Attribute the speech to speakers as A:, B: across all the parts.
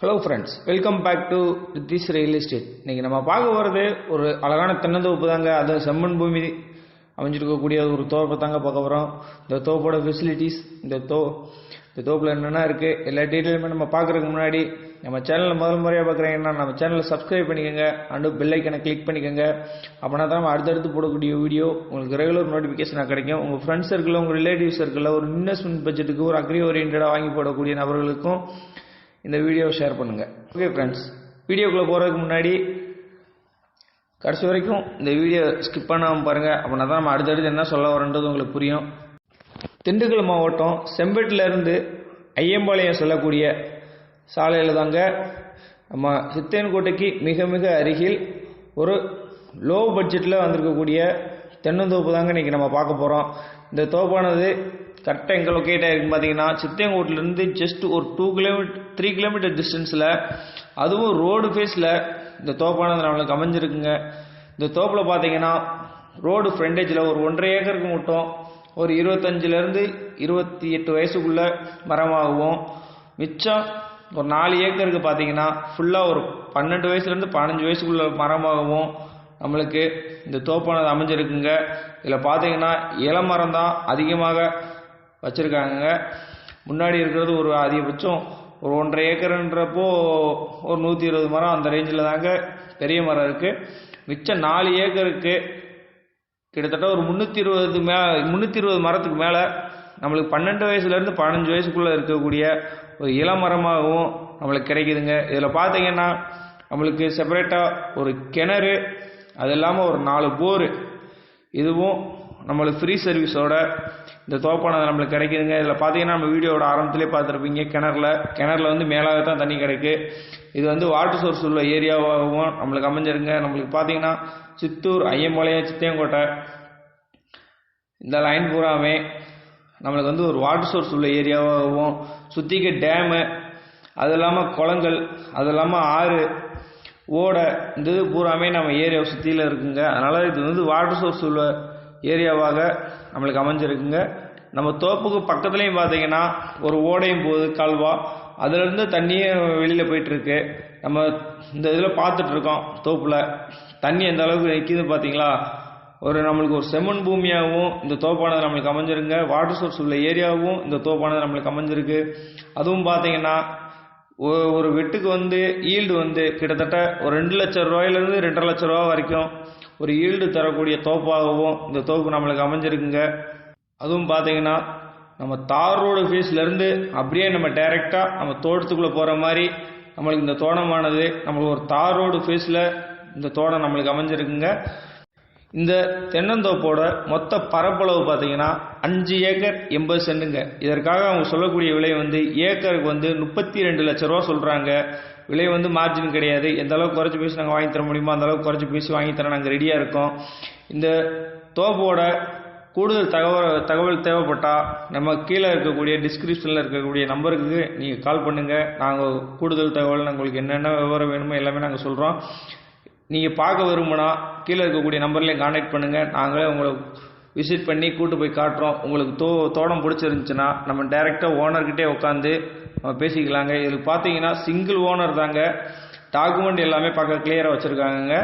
A: Hello friends welcome back to this real estate இன்றைக்கி நம்ம பார்க்க போகிறது ஒரு அழகான தென்னந்தோப்பு தாங்க. அது செம்மண் பூமி அமைஞ்சிருக்கக்கூடிய ஒரு தோப்பை தாங்க பார்க்க போகிறோம் இந்த தோப்போட ஃபெசிலிட்டிஸ் இந்த தோ இந்த தோப்பில் என்னென்ன இருக்குது எல்லா டீட்டெயிலுமே நம்ம பார்க்குறதுக்கு முன்னாடி நம்ம சேனலில் முதல் முறையாக பார்க்குறீங்கன்னா நம்ம சேனலை சப்ஸ்கிரைப் பண்ணிக்கோங்க. அண்டு பெல் கிளிக் பண்ணிக்கோங்க. அப்படின்னா தான் நம்ம அடுத்தடுத்து போடக்கூடிய வீடியோ உங்களுக்கு ரெகுலர் நோட்டிஃபிகேஷனாக கிடைக்கும். உங்கள் ஃப்ரெண்ட்ஸ் சர்க்கிளில் உங்கள் ரிலேட்டிவ் சர்க்கிளில் ஒரு இன்வெஸ்ட்மெண்ட் பட்ஜெட்டுக்கு ஒரு அக்ரி ஓரியன்டாக வாங்கி போடக்கூடிய நபர்களுக்கும் இந்த வீடியோவை ஷேர் பண்ணுங்கள் ஓகே ஃப்ரெண்ட்ஸ் வீடியோக்குள்ளே போகிறதுக்கு முன்னாடி கடைசி வரைக்கும் இந்த வீடியோ ஸ்கிப் பண்ணாமல் பாருங்கள் அப்படின்னா தான் நம்ம அடுத்தடுத்து என்ன சொல்ல வரன்றது உங்களுக்கு புரியும். திண்டுக்கல் மாவட்டம் செம்பேட்டிலேருந்து ஐயம்பாளையம் செல்லக்கூடிய சாலையில் தாங்க நம்ம சித்தேன்கோட்டைக்கு மிக மிக அருகில் ஒரு லோ பட்ஜெட்டில் வந்திருக்கக்கூடிய தென்னந்தோப்பு தாங்க இன்றைக்கி நம்ம பார்க்க போகிறோம் இந்த தோப்பானது கரெக்டாக எங்கே லொக்கேட் ஆகிருக்குன்னு பார்த்தீங்கன்னா சித்தியங்கோட்டிலேருந்து ஜஸ்ட் ஒரு டூ கிலோமீட்டர் த்ரீ கிலோமீட்டர் டிஸ்டன்ஸில் அதுவும் ரோடு ஃபேஸில் இந்த தோப்பானது நம்மளுக்கு அமைஞ்சிருக்குங்க. இந்த தோப்பில் பார்த்தீங்கன்னா ரோடு ஃப்ரண்டேஜில் ஒரு ஒன்றரை ஏக்கருக்கு மட்டும் ஒரு இருபத்தஞ்சிலேருந்து இருபத்தி எட்டு வயசுக்குள்ளே மரமாகவும் மிச்சம் ஒரு நாலு ஏக்கருக்கு பார்த்தீங்கன்னா ஃபுல்லாக ஒரு பன்னெண்டு வயசுலேருந்து பதினஞ்சு வயசுக்குள்ள மரமாகவும் நம்மளுக்கு இந்த தோப்பானது அமைஞ்சிருக்குங்க. இதில் பார்த்தீங்கன்னா இளமரம் தான் அதிகமாக வச்சுருக்காங்க. முன்னாடி இருக்கிறது ஒரு அதிகபட்சம் ஒரு ஒன்றரை ஏக்கருன்றப்போ ஒரு நூற்றி இருபது மரம் அந்த ரேஞ்சில் தாங்க பெரிய மரம் இருக்குது மிச்சம் நாலு ஏக்கருக்கு கிட்டத்தட்ட ஒரு முந்நூற்றி இருபது மே முந்நூற்றி இருபது மரத்துக்கு மேலே நம்மளுக்கு பன்னெண்டு வயசுலேருந்து பதினஞ்சு வயசுக்குள்ளே இருக்கக்கூடிய ஒரு இளமரமாகவும் நம்மளுக்கு கிடைக்குதுங்க. இதில் பார்த்தீங்கன்னா நம்மளுக்கு செப்பரேட்டாக ஒரு கிணறு அது இல்லாமல் ஒரு நாலு போர். இதுவும் நம்மளுக்கு ஃப்ரீ சர்வீஸோட இந்த தோப்பானது நம்மளுக்கு கிடைக்குதுங்க. இதில் பார்த்தீங்கன்னா நம்ம வீடியோவோட ஆரம்பத்திலே பார்த்துருப்பீங்க. கிணறுல கிணறுல வந்து மேலாக தான் தண்ணி கிடைக்கு. இது வந்து வாட்டர் சோர்ஸ் உள்ள ஏரியாவாகவும் நம்மளுக்கு அமைஞ்சிருங்க. நம்மளுக்கு பார்த்தீங்கன்னா சித்தூர் ஐயம்பாளையம் சித்தியங்கோட்டை இந்த லைன் பூராமே நம்மளுக்கு வந்து ஒரு வாட்டர் சோர்ஸ் உள்ள ஏரியாவாகவும் சுற்றிக்க டேமு அது இல்லாமல் குளங்கள் அது இல்லாமல் ஆறு ஓடை இந்த இது பூராமே நம்ம ஏரியாவை சுற்றியில் இருக்குங்க. அதனால் இது வந்து வாட்டர் சோர்ஸ் உள்ள ஏரியாவாக நம்மளுக்கு அமைஞ்சிருக்குங்க. நம்ம தோப்புக்கு பக்கத்துலேயும் பார்த்தீங்கன்னா ஒரு ஓடையும் போகுது கால்வா. அதுலேருந்து தண்ணியே வெளியில் போயிட்டுருக்கு. நம்ம இந்த இதில் பார்த்துட்ருக்கோம் தோப்பில். தண்ணி எந்த அளவுக்கு நிற்கிது பார்த்தீங்களா? ஒரு நம்மளுக்கு ஒரு செம்மண் பூமியாகவும் இந்த தோப்பானது நம்மளுக்கு அமைஞ்சிருங்க. வாட்டர் சோர்ஸ் உள்ள ஏரியாவும் இந்த தோப்பானது நம்மளுக்கு அமைஞ்சிருக்கு. அதுவும் பார்த்தீங்கன்னா ஒரு வெட்டுக்கு வந்து ஈல்டு வந்து கிட்டத்தட்ட ஒரு ரெண்டு லட்சம் ரூபாயிலேருந்து ரெண்டரை லட்ச ரூபா வரைக்கும் ஒரு ஈல்டு தரக்கூடிய தோப்பாகவும் இந்த தோப்பு நம்மளுக்கு அமைஞ்சிருக்குங்க. அதுவும் பார்த்தீங்கன்னா நம்ம தார் ரோடு ஃபேஸ்லேருந்து அப்படியே நம்ம டைரெக்டாக நம்ம தோட்டத்துக்குள்ளே போகிற மாதிரி நம்மளுக்கு இந்த தோட்டமானது நம்மளுக்கு ஒரு தார் ரோடு ஃபேஸில் இந்த தோட்டம் நம்மளுக்கு அமைஞ்சிருக்குங்க. இந்த தென்னந்தோப்போட மொத்த பரப்பளவு பார்த்தீங்கன்னா அஞ்சு ஏக்கர் எண்பது சென்ட்டுங்க இதற்காக அவங்க சொல்லக்கூடிய விலை வந்து ஏக்கருக்கு வந்து முப்பத்தி ரெண்டு லட்ச ரூபா சொல்கிறாங்க விலை வந்து மார்ஜின் கிடையாது. எந்த அளவுக்கு குறைச்சி பேசி நாங்கள் வாங்கி தர முடியுமோ அந்த அளவுக்கு குறைச்சி பேசி வாங்கி தர நாங்கள் ரெடியாக இருக்கோம். இந்த தோப்போட கூடுதல் தகவல் தகவல் தேவைப்பட்டால் நம்ம கீழே இருக்கக்கூடிய டிஸ்கிரிப்ஷனில் இருக்கக்கூடிய நம்பருக்கு நீங்கள் கால் பண்ணுங்கள் நாங்கள் கூடுதல் தகவல் உங்களுக்கு என்னென்ன விவரம் வேணுமோ எல்லாமே நாங்கள் சொல்கிறோம் நீங்கள் பார்க்க விரும்பினா கீழே இருக்கக்கூடிய நம்பர்லேயும் கான்டாக்ட் பண்ணுங்கள் நாங்களே உங்களை விசிட் பண்ணி கூட்டு போய் காட்டுறோம். உங்களுக்கு தோ தோட்டம் பிடிச்சிருந்துச்சுன்னா நம்ம டேரெக்டாக ஓனர்கிட்டே உட்காந்து நம்ம பேசிக்கலாங்க. இதில் பார்த்தீங்கன்னா சிங்கிள் ஓனர் தாங்க. டாக்குமெண்ட் எல்லாமே பார்க்க கிளியராக வச்சுருக்காங்க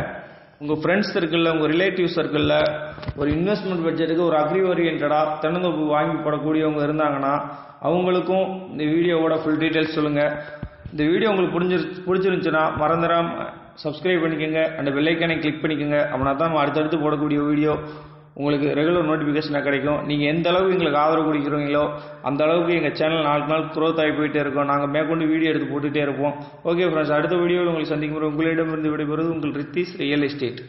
A: உங்கள் ஃப்ரெண்ட்ஸ் சர்க்கிளில் உங்கள் ரிலேட்டிவ் சர்க்கிளில் ஒரு இன்வெஸ்ட்மெண்ட் பட்ஜெட்டுக்கு ஒரு அக்ரி ஓரியன்டாக தென்னந்தோப்பு வாங்கி போடக்கூடியவங்க இருந்தாங்கன்னா அவங்களுக்கும் இந்த வீடியோவோட ஃபுல் டீட்டெயில்ஸ் சொல்லுங்கள் இந்த வீடியோ உங்களுக்கு புரிஞ்சிரு பிடிச்சிருந்துச்சுன்னா மறந்துடாமல் சப்ஸ்கிரைப் பண்ணிக்கோங்க. அந்த பெல்லைக்கானை கிளிக் பண்ணிக்கோங்க. அப்படின்னா தான் நம்ம அடுத்தடுத்து போடக்கூடிய வீடியோ உங்களுக்கு ரெகுலர் நோட்டிஃபிகேஷனாக கிடைக்கும். நீங்கள் எந்த அளவுக்கு எங்களுக்கு ஆதரவு கொடுக்குறீங்களோ அந்த அளவுக்கு எங்கள் சேனல் நாளுக்கு நாள் க்ரோத் ஆகி போயிட்டே இருக்கும். நாங்கள் மேற்கொண்டு வீடியோ எடுத்து போட்டுகிட்டே இருப்போம். ஓகே ஃப்ரெண்ட்ஸ் அடுத்த வீடியோவில் உங்களுக்கு சந்திக்கும் உங்களிடமிருந்து விடைபெறுவது உங்கள் ரித்திஸ் ரியல் எஸ்டேட்